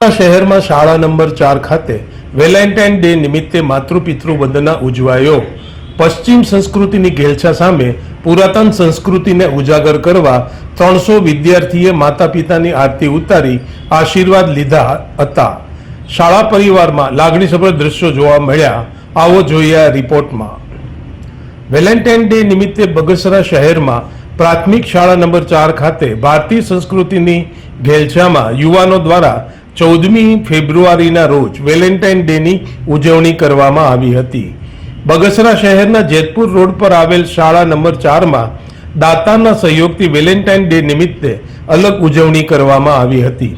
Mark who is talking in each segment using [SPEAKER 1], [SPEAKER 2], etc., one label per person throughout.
[SPEAKER 1] શહેરમાં શાળા નંબર ચાર ખાતે વેલેન્ટાઇન ડે નિમિત્તે માતૃપિતૃ વંદના ઉજવાયો. પશ્ચિમ સંસ્કૃતિની ઘેલછા સામે પુરાતન સંસ્કૃતિને ઉજાગર કરવા ત્રણસો વિદ્યાર્થીએ માતા પિતાની આરતી ઉતારી આશીર્વાદ લીધા હતા. શાળા પરિવારમાં લાગણીસભર દ્રશ્યો જોવા મળ્યા. આવો જોઈએ રિપોર્ટમાં. વેલેન્ટાઇન ડે નિમિત્તે બગસરા શહેરમાં પ્રાથમિક શાળા નંબર ચાર ખાતે ભારતીય સંસ્કૃતિની ઘેલછામાં યુવાનો દ્વારા ચૌદમી ફેબ્રુઆરીના રોજ વેલેન્ટાઇન ડેની ઉજવણી કરવામાં આવી હતી. બગસરા શહેરના જેતપુર રોડ પર આવેલ શાળા નંબર ચારમાં દાતાના સહયોગથી વેલેન્ટાઇન ડે નિમિત્તે અલગ ઉજવણી કરવામાં આવી હતી.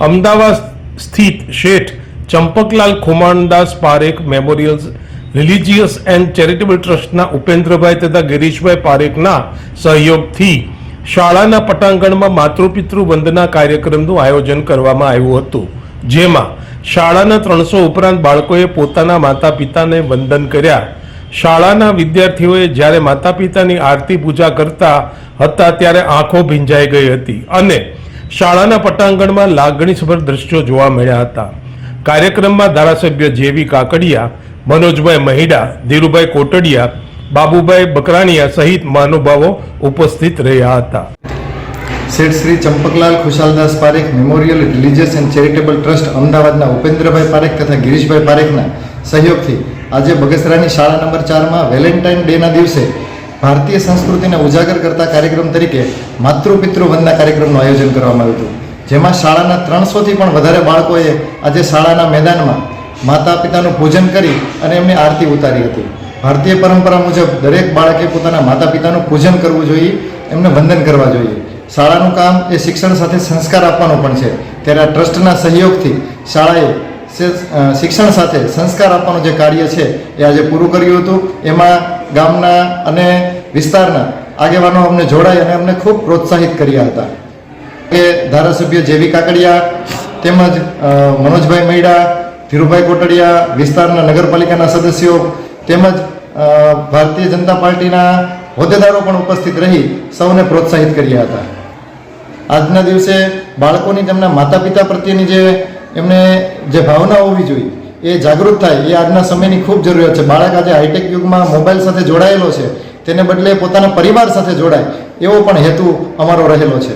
[SPEAKER 1] અમદાવાદ સ્થિત Sheth Champaklal Khumandas Parekh memorial religious and charitable ટ્રસ્ટના ઉપેન્દ્રભાઈ તથા ગિરીશભાઈ પારેખના સહયોગથી શાળાના પટાંગણમાં માતૃપિતૃ વંદના કાર્યક્રમનું આયોજન કરવામાં આવ્યું હતું, જેમાં શાળાના ત્રણસો ઉપરાંત બાળકોએ પોતાના માતા પિતાને વંદન કર્યા. શાળાના વિદ્યાર્થીઓએ જ્યારે માતા પિતાની આરતી પૂજા કરતા હતા ત્યારે આંખો ભીંજાઈ ગઈ હતી અને શાળાના પટાંગણમાં લાગણીસભર દ્રશ્યો જોવા મળ્યા હતા. કાર્યક્રમમાં ધારાસભ્ય જેવી કાકડિયા, મનોજભાઈ મહિડા, ધીરુભાઈ કોટડિયા બાબુભાઈ બકરાણીયા સહિત મહાનુભાવો ઉપસ્થિત રહ્યા હતા.
[SPEAKER 2] Sheth Shri Champaklal Khushaldas Parekh memorial religious and charitable trust અમદાવાદના ઉપેન્દ્રભાઈ પારેખ તથા ગિરીશભાઈ પારેખના સહયોગથી આજે બગસરાની શાળા નંબર ચારમાં વેલેન્ટાઇન ડેના દિવસે ભારતીય સંસ્કૃતિને ઉજાગર કરતા કાર્યક્રમ તરીકે માતૃપિતૃ વંદના કાર્યક્રમનું આયોજન કરવામાં આવ્યું હતું. જેમાં શાળાના ત્રણસોથી પણ વધારે બાળકોએ આજે શાળાના મેદાનમાં માતા પિતાનું પૂજન કરી અને એમની આરતી ઉતારી હતી. ભારતીય પરંપરા મુજબ દરેક બાળકે પોતાના માતા પિતાનું પૂજન કરવું જોઈએ, એમને વંદન કરવા જોઈએ. શાળાનું કામ એ શિક્ષણ સાથે સંસ્કાર આપવાનું પણ છે. ત્યારે આ ટ્રસ્ટના સહયોગથી શાળાએ શિક્ષણ સાથે સંસ્કાર આપવાનું જે કાર્ય છે એ આજે પૂરું કર્યું હતું. એમાં ગામના અને વિસ્તારના આગેવાનો અમને જોડાઈ અને અમને ખૂબ પ્રોત્સાહિત કર્યા હતા. કે ધારાસભ્ય જેવી કાકડિયા, તેમજ મનોજભાઈ મૈડા, ધીરુભાઈ કોટડિયા, વિસ્તારના નગરપાલિકાના સદસ્યો, તેમજ ભારતીય જનતા પાર્ટીના હોદ્દેદારો પણ ઉપસ્થિત રહી સૌને પ્રોત્સાહિત કર્યા હતા. આજના દિવસે બાળકોની તેમના માતા પિતા પ્રત્યેની જે એમને જે ભાવના હોવી જોઈએ, એ જાગૃત થાય, એ આજના સમયની ખૂબ જરૂરિયાત છે. બાળક આજે હાઈટેક યુગમાં મોબાઈલ સાથે જોડાયેલો છે, તેને બદલે પોતાના પરિવાર સાથે જોડાય, એવો પણ હેતુ અમારો રહેલો છે.